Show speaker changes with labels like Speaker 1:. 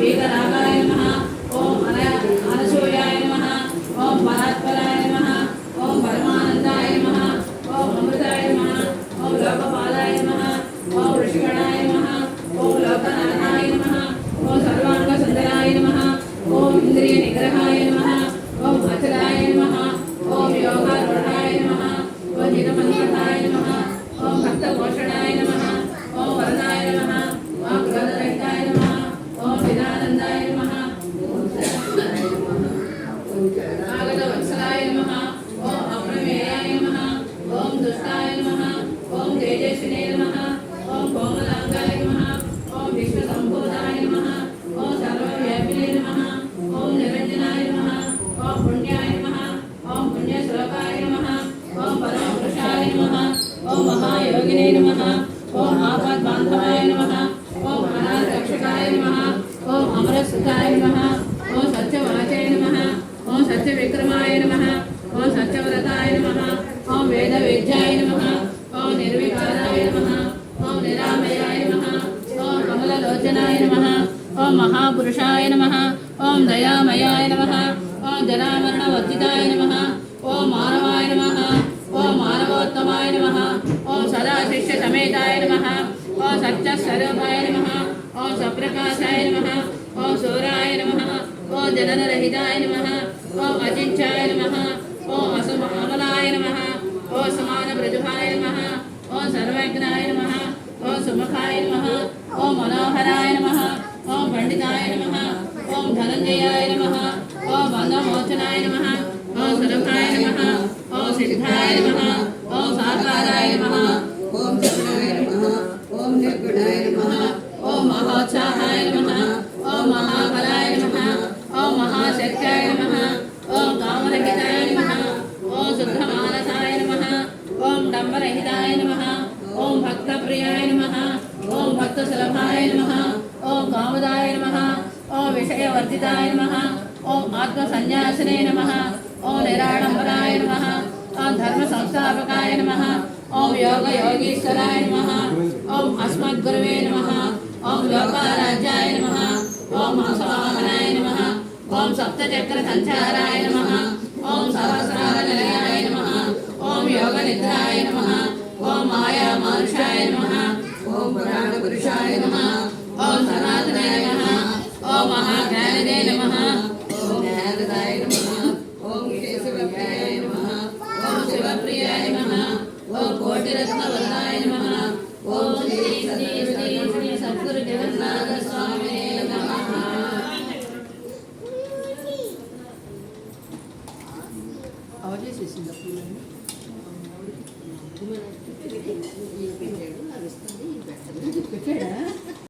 Speaker 1: వీరరాగాయ నమ ఓం మహాయోగినే నమ ఓం ఆపద్బాంధవాయ నమ ఓం అనాథరక్షకాయ నమ ఓం అమరసుతాయ నమ ఓం సత్యవాచాయ నమ ఓం సత్యవిక్రమాయ నమ ఓం సత్యవ్రతాయ నమ ఓం వేదవేద్యాయ నమ ఓం నిర్వికారాయ నమ ఓం నిరామయాయ నమ ఓం కమలలోచనాయ నమ ఓం మహాపురుషాయ నమ ఓం దయామయాయ నమ ఓం జనామరణవర్జితాయ నమ ఓం మానవ సమేతాయ నమ ఓం సత్యస్వరూపాయ నమ ఓ స్వప్రకాశాయ నమ ఓ సూరాయ నమ ఓ జననరహితాయ నమ ఓ అజించాయ నమ ఓం అసుమలాయ నమ ఓ సమాన ప్రతిభాయ నమ ఓ సర్వజ్ఞాయ నమ ఓ సుముఖాయ నమ ఓ మనోహరాయ నమ ఓ పండితాయ నమ ఓం ధనంజయాయ నమ ఓ బంధమోచనాయ నమ ఓ సురకాయ నమ ఓ సిద్ధాయ నమ ఓ సాకారాయ నమ
Speaker 2: ఓం
Speaker 1: డంబరహితాయ నమ ఓం భక్తప్రియాయ నమ ఓం భక్తసులభాయ నమ ఓం కామదాయ నమ ఓం విషయవర్జితాయ నమ ఓం ఆత్మసన్యాసినే నమ ఓం నిరాడంబరాయ నమ ఓం ధర్మ సంస్థాపకాయ నమ ఓం యోగ యోగీశ్వరాయ నమ ఓం అస్మద్గురవే నమ ఓం లోకారాజ్యాయ నమ ఓం హంసవాహనాయ నమ ఓం సప్తచక్ర సంచారాయ నమ ఓం సహస్రారనిలయాయ నమ ఓం యోగ నిద్రాయ నమ
Speaker 2: పెట్టాడు. అది ఇస్తుంది ఇది పెట్టదు